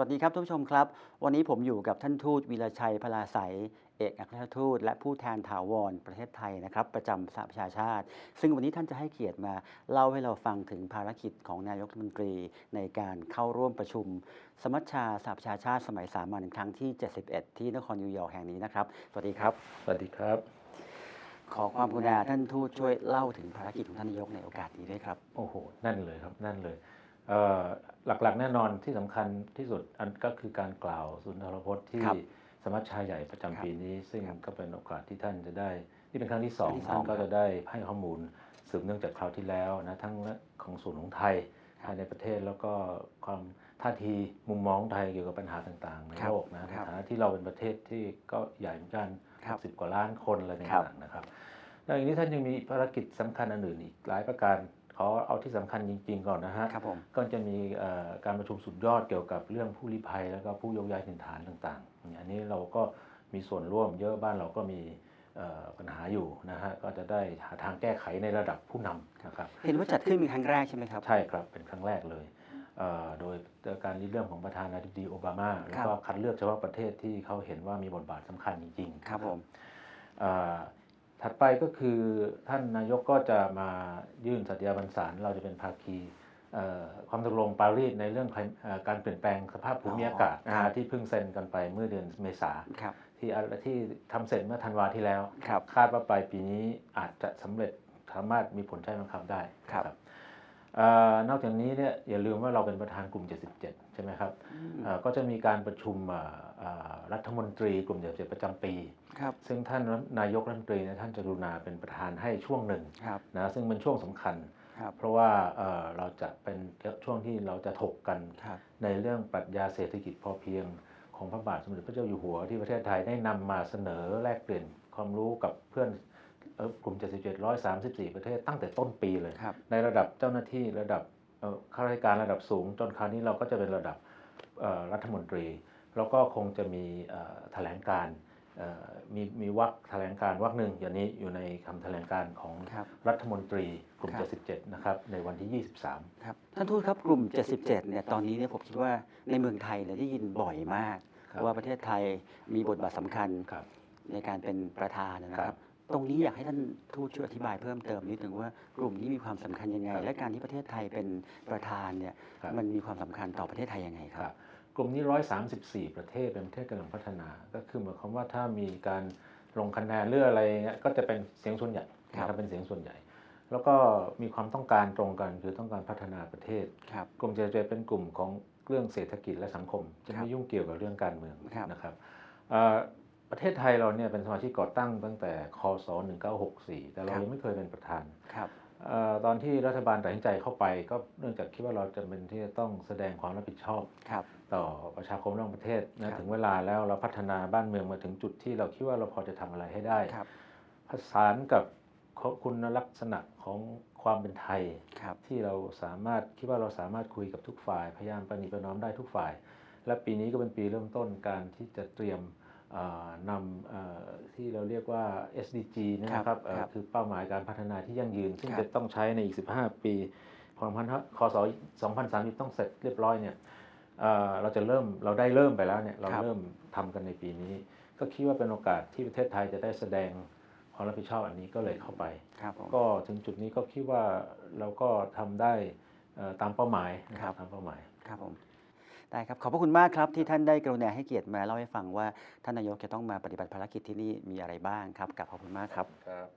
สวัสดีครับท่านผู้ชมครับ วันนี้ผมอยู่กับท่านทูตวีรชัยพลาใสยเอกอัครราชทูตและผู้แทนถาวรประเทศไทยนะครับ ประจำสหประชาชาติ ซึ่งวันนี้ท่านจะให้เกียรติมาเล่าให้เราฟังถึงภารกิจของนายกรัฐมนตรีในการเข้าร่วมประชุม สมัชชาสหประชาชาติสมัยสามัญครั้งที่ 71 ที่นครนิวยอร์กแห่งนี้นะครับ สวัสดีครับ สวัสดีครับ ขอความกรุณาท่านทูตช่วยเล่าถึงภารกิจของท่านนายกในโอกาสนี้ด้วยครับ โอ้โห นั่นเลยครับ นั่นเลยเอ่อ หลักๆ แน่นอนที่สำคัญที่สุดอันก็คือการกล่าวสุนทรพจน์ที่ครับสมัชชาใหญ่ประจำครับปีนี้ ซึ่งครับก็เป็นโอกาสที่ท่านจะได้ที่เป็นครั้งที่สองครั้งที่สองท่านก็ครับจะได้ให้ข้อมูลสืบเนื่องจากคราวที่แล้วนะทั้งของศูนย์ของไทยครับภายในประเทศแล้วก็ความท่าทีมุมมองไทยเกี่ยวกับปัญหาต่างๆในครับโลกนะในครับฐานะที่เราเป็นประเทศที่ก็ใหญ่เหมือนกันครับสิบกว่าล้านคนอะไรครับต่างๆนะครับนอกจากนี้ท่านยังมีภารกิจสำคัญอันอื่นอีกหลายประการ ขอเอาที่สำคัญจริง ๆ ก่อนนะฮะครับผมก็จะมีเอ่อการประชุมสุดยอดเกี่ยวกับเรื่องผู้ลี้ภัย แล้วก็ผู้ยกย้ายถิ่นฐานต่างๆ อันนี้เราก็มีส่วนร่วมเยอะบ้านเราก็มีเอ่อปัญหาอยู่นะฮะก็จะได้หาทางแก้ไขในระดับผู้นำนะครับเห็นว่าจัดขึ้นเป็นครั้งแรกใช่ไหมครับ ใช่ครับเป็นครั้งแรกเลยเอ่อโดยการริเริ่มของประธานาธิบดีโอบามา แล้วก็คัดเลือกเฉพาะประเทศที่เขาเห็นว่ามีบทบาทสำคัญจริงๆ ครับผมเอ่อ ถัดไปก็คือท่านนายกก็จะมายื่นสัตยาบันสารเราจะเป็นภาคีเอ่อความตกลงปารีสในเรื่องเอ่อการเปลี่ยนแปลงสภาพภูมิอากาศนะครัฮะบที่เพิ่งเซ็นกันไปเมื่อเดือนเมษาครับที่อะที่ทำเสร็จเมื่อธันวาที่แล้วครับคาดว่าปลายปีนี้อาจจะสำเร็จสามารถมีผลใช้บังคับได้ครับ นะเอ่อนอกจากนี้เนี่ยอย่าลืมว่าเราเป็นประธานกลุ่ม 77 ใช่ไหมครับเอ่อก็จะมีการประชุมเอ่อเอ่อรัฐมนตรีกลุ่ม 77 ประจำปีครับซึ่งท่านนายกรัฐมนตรีเนี่ยท่านจะกรุณาเป็นประธานให้ช่วงหนึ่งครับนะซึ่งเป็นช่วงสำคัญครับเพราะว่าเอ่อเราจะเป็นช่วงที่เราจะถกกันครับในเรื่องปรัชญาเศรษฐกิจพอเพียงของพระบาทสมเด็จพระเจ้าอยู่หัวที่ประเทศไทยได้นำมาเสนอแลกเปลี่ยนความรู้กับเพื่อนเอ่อ กลุ่ม 77 134 ประเทศตั้งแต่ต้นปีเลยครับในระดับเจ้าหน้าที่ระดับเอ่อข้าราชการระดับสูง จนคราวนี้เราก็จะเป็นระดับเอ่อรัฐมนตรี แล้วก็คงจะมีเอ่อแถลงการเอ่อมีมีวรรคแถลงการวรรคหนึ่งอย่างนี้อยู่ในคำแถลงการของครับรัฐมนตรีกลุ่มครับ77 นะครับ ในวันที่ 23 ครับ ท่านทูตครับกลุ่ม 77 เนี่ยตอนนี้เนี่ยผมคิดว่าในเมืองไทยเนี่ยได้ยินบ่อยมากครับว่าประเทศไทยมีบทบาทสำคัญครับในการเป็นประธานนะคครัรับบ ตรงนี้อยากให้ท่านทูตช่วยอธิบายเพิ่มเติมนิดนึงว่ากลุ่มนี้มีความสำคัญยังไงครับและการที่ประเทศไทยเป็นประธานเนี่ยครับมันมีความสำคัญต่อประเทศไทยยังไงคครัรับบกลุ่มนี้ 134 ประเทศเป็นประเทศกำลังพัฒนา ก็คือหมายความว่าถ้ามีการลงคะแนนเลือกอะไรเงี้ยก็จะเป็นเสียงส่วนใหญ่ครับนะครับเป็นเสียงส่วนใหญ่ แล้วก็มีความต้องการตรงกันคือต้องการพัฒนาประเทศครับกลุ่มเจเจเป็นกลุ่มของเรื่องเศรษฐกิจและสังคม จะครับไม่ยุ่งเกี่ยวกับเรื่องการเมืองครับนะครับเอ่อ ประเทศไทยเราเนี่ยเป็นสมาชิกก่อตั้งตั้งแต่คศ1964 แต่เรายังไม่เคยเป็นประธานครับเอ่อตอนที่รัฐบาลตัดสินใจเข้าไป ก็เนื่องจากคิดว่าเราจะเป็นที่จะต้องแสดงความรับผิดชอบครับต่อประชาคมระหว่างประเทศครันะบถึงเวลาแล้วเราพัฒนาบ้านเมืองมาถึงจุดที่เราคิดว่าเราพอจะทำอะไรให้ได้ครับผสานกับคุณลักษณะของความเป็นไทยครับที่เราสามารถคิดว่าเราสามารถคุยกับทุกฝ่าย พยายามประนีประนอมได้ทุกฝ่าย และปีนี้ก็เป็นปีเริ่มต้นการที่จะเตรียมเอ่อ นำเอ่อที่เราเรียกว่า SDG เนยนะครับเอ่อครับคือเป้าหมายการพัฒนาที่ยั่งยืน ซึ่งครับจะต้องใช้ในอีก 15 ปีพพันคศ2030 ต้องเสร็จเรียบร้อยเนี่ยเอ่อเราจะเริ่มเราได้เริ่มไปแล้วเนี่ยเราครับเริ่มทำกันในปีนี้ ก็คิดว่าเป็นโอกาสที่ประเทศไทยจะได้แสดงความรับผิดชอบอันนี้ก็เลยเข้าไปครับผมก็ถึงจุดนี้ก็คิดว่าเราก็ทำได้เอ่อตามเป้าหมายนะคครัรับบตามเป้าหมายครับผม ได้ครับ ขอบพระคุณมากครับที่ท่านได้กรุณาให้เกียรติมาเล่าให้ฟังว่าท่านนายกจะต้องมาปฏิบัติภารกิจที่นี่มีอะไรบ้างครับกลับขอบคุณมากครับครับ